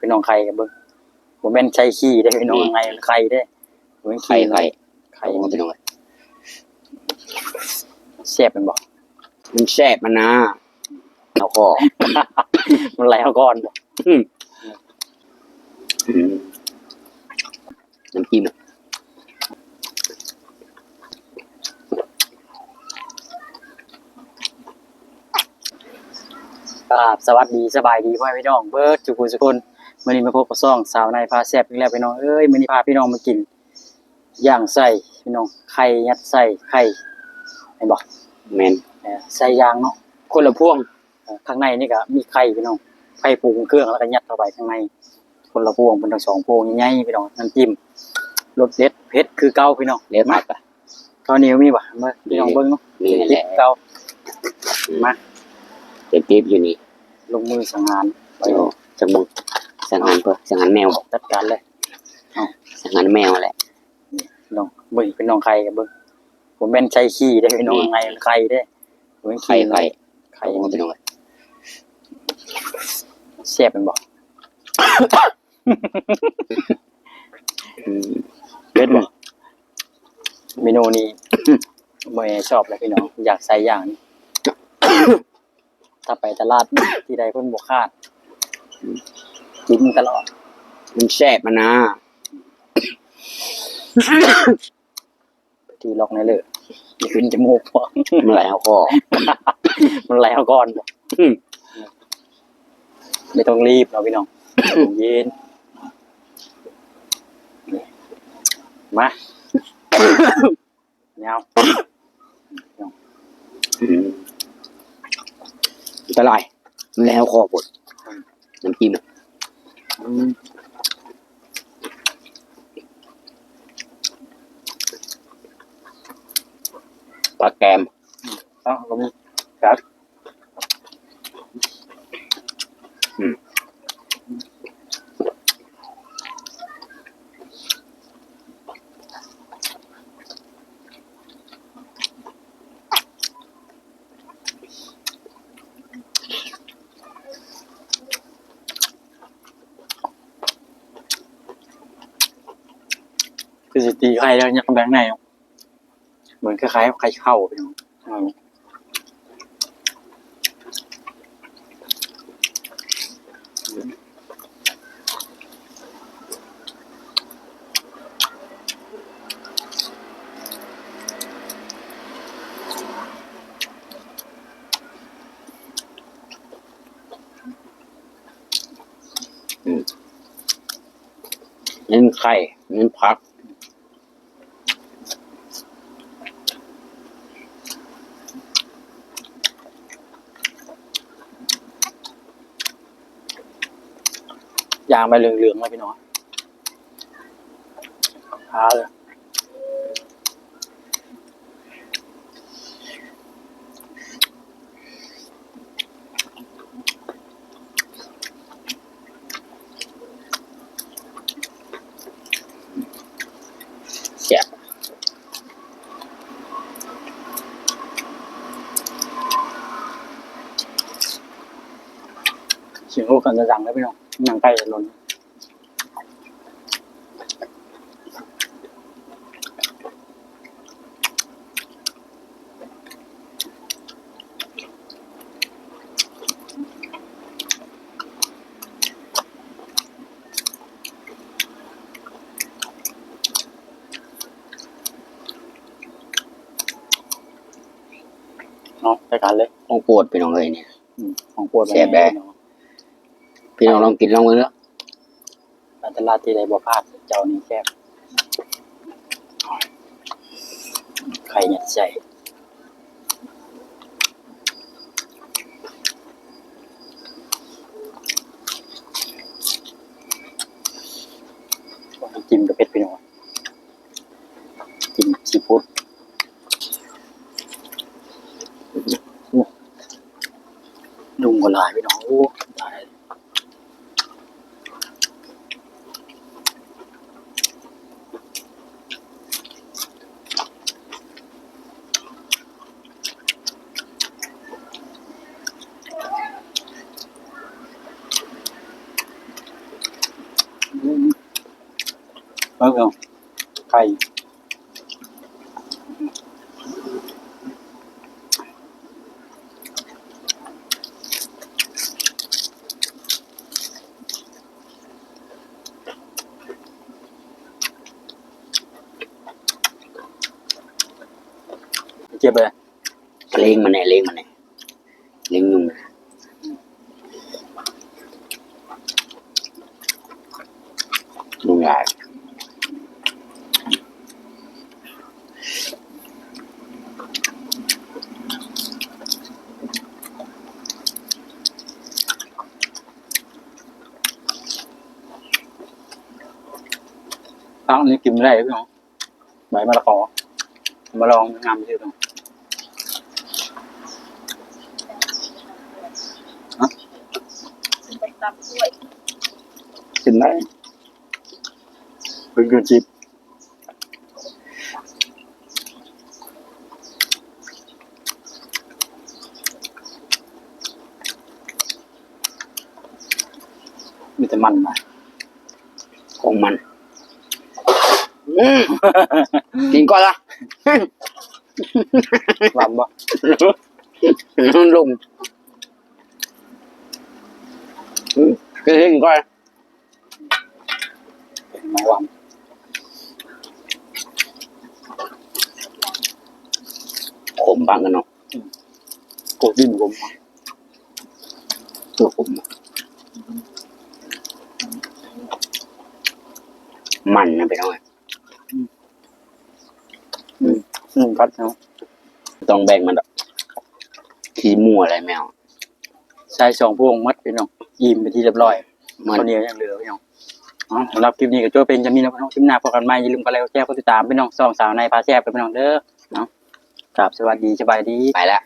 พี่น้องไข่กับเบิ่งบ่แม่นใช้ขี้ได้อพี่น้องไงไข่ได้อบ่แม่นไข่ขี้ไข่ไข่ไข่มันเป็นยังไงแซ่บเป็นบ่มันแซ่บมันนะเอาคอมันไหลเอาก่อนบ่อืมน้ำจิ้มครับสวัสดีสบายดีพ่อแม่พี่น้องเบิดทุกคนทุกคน มื้อนี้มาพบกับซ่องสาวนายพาแซ่บอีกแล้วพี่น้องเอ้ยมื้อนี้พาพี่น้องมากินย่างไส้พี่น้องไข่ยัดไส้ไข่เห็นบ่แมนเออไส้ย่างเนาะคนละพวงเอ่อข้างในนี่ก็มีไข่พี่น้องไข่ปรุงเครื่องแล้วก็ยัดเข้าไปข้างใน คนละพวงเป็นทั้งสองพวงใหญ่ๆพี่น้องน้ำจิ้มรสเด็ดเผ็ดคือเก่าพี่น้องเลี้ยงผักอะข้าวเหนียวมีป่ะมาพี่น้องเบิ้งเนาะมีนั่นแหละเก่ามาเต็มปิ๊บอยู่นี่ลงมือสังหารไปเดี๋ยวจังมึง สังหารเพื่อสังหารแมวจัดการเลยสังหารแมวแหละพี่น้องเบิ้งเป็นน้องไข่กับเบิ้งผมแม่นใช้ขี้ได้อพี่น้องนี่ไงไข่ได้อผมเป็นไข่ขี้ไข่ไข่ไข่มันเป็นยังไงแซ่บเป็นบ่อืมเด็ดบ่เมนูนี้บ่ชอบเลยพี่น้องอยากใส่อย่างนี้ถ้าไปตลาดที่ใดเพิ่นบ่คาด กินตลอด มันแซ่บมันนะที่ล็อกในเลยอย่าขึ้นจมูกพอมันไหลเอาคอมันไหลเอาก่อนบ่อืมไม่ต้องรีบเนาะพี่น้องเย็นมาเงาอืมอันตรายมันไหลเอาคอปวดน้ำจิ้มอะ อืม ปลาแกมเอ้าก็มีครับคื เนาะเหมือนคล้ายๆไข่เข้าพี่น้องอืมเน้นไข่เน้นผัก ยางไปเหลืองๆเลยพี่น้องหาเลยแซ่บเสียงลูกกันจะดังแล้วพี่น้อง หนังไก่จะหล่นเนาะไปกันเลยต้องปวดไปน้องเลยเนี่ยอืมของปวดแซ่บแด้ พี่น้องลองกินลองมือเนาะอันตราที่ใดบ่พลาดเจ้านี่แซ่บไข่เนี่ยใส่จิ้มกับเผ็ดไปหน่อยจิ้มซีฟู้ดดุงก็หลายไปหน่อยโอ้ตาย เออไข่เจ็บเลยเล้งมันเนี่ยเล้งมันเนี่ยเล้งยุงยุงใหญ่ ตั้งอันนี้กินไม่ได้พี่น้องใบมะละกอมาลองงามที่สุดไปตำด้วยกินได้เป็นกระจิบมีแต่มันนะของมัน กินก่อนละหวานบ่ลุงกินก่อนม่หวานขมปังกันเนาะโกดดิ้นผมตัวขมมันนะไปน่อย อืมพัดเนาะต้องแบ่งมันดอกขี้มั่วอะไรแมวใช้สองพวงมัดไปน้องอิ่มไปที่เรียบร้อยมันเนียวยังเหลือพี่น้องอ๋อสำหรับคลิปนี้ก็ช่วยเป็นจะมีน้องคลิปหน้าพอกันไหมอย่าลืมกดไลค์กดแชร์กดติดตามพี่น้องสองสาวในพาแซ่บไปนพี่น้องเด้อเนาะกราบสวัสดีสบายดีไปแล้ว